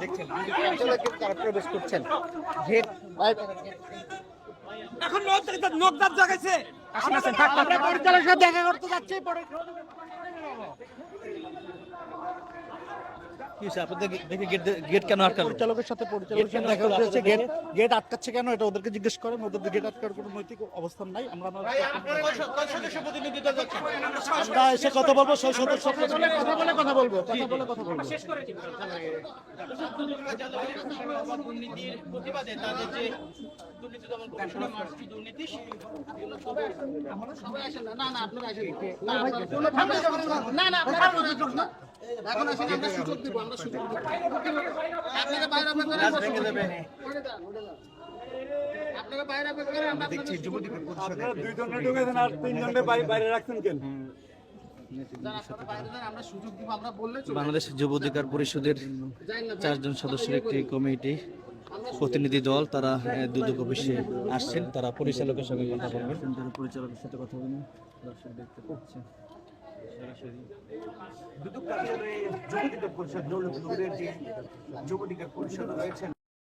দেখছেন তারা প্রবেশ করছেন গেট এখন নকদার জাগাইছে। আসেন আসেন পরিচালকের সাথে দেখা করতে যাচ্ছি পরে কি হয়েছে আপনাদের দেখে গেট গেট কেন আটকালো? পরিচালকের সাথে পরিচালকের দেখা যাচ্ছি গেট গেট আটকাচ্ছে কেন? এটা ওদেরকে জিজ্ঞেস করেন। ওদের গেট আটকার কোনো নৈতিক অবস্থান নাই। আমরা আমরা এসে কথা বলব সেই সদস্য কথা বলে কথা বলব কথা বলে কথা বলব। দুর্নীতির প্রতিবাদে তাদের যে দুর্নীতি দমন কমিশনের মার্চটি দুর্নীতি না না আপনারা সুযোগ না এখন আসেন আমরা সুযোগ দিব আমরা সুযোগ দিব। আপনারা বাইরে আপনারা বাইরে আপনারা আমরা দেখছি যুবদীপের আপনারা বাইরে যান আমরা সুযোগ দিব আমরা বললে চলবে। বাংলাদেশ যুব অধিকার পরিষদের চারজন সদস্যের একটি কমিটি প্রতিনিধি দল তারা দুদক অফিসে আসছেন তারা পরিচালকের সঙ্গে কথা বলবেন। পরিচালকের সাথে কথা বলবেন দর্শক দেখতে পাচ্ছেন। দুদক কার্যালয়ে যুব অধিকার পরিষদ দৌলতপুরের যে যুব পরিষদ রয়েছেন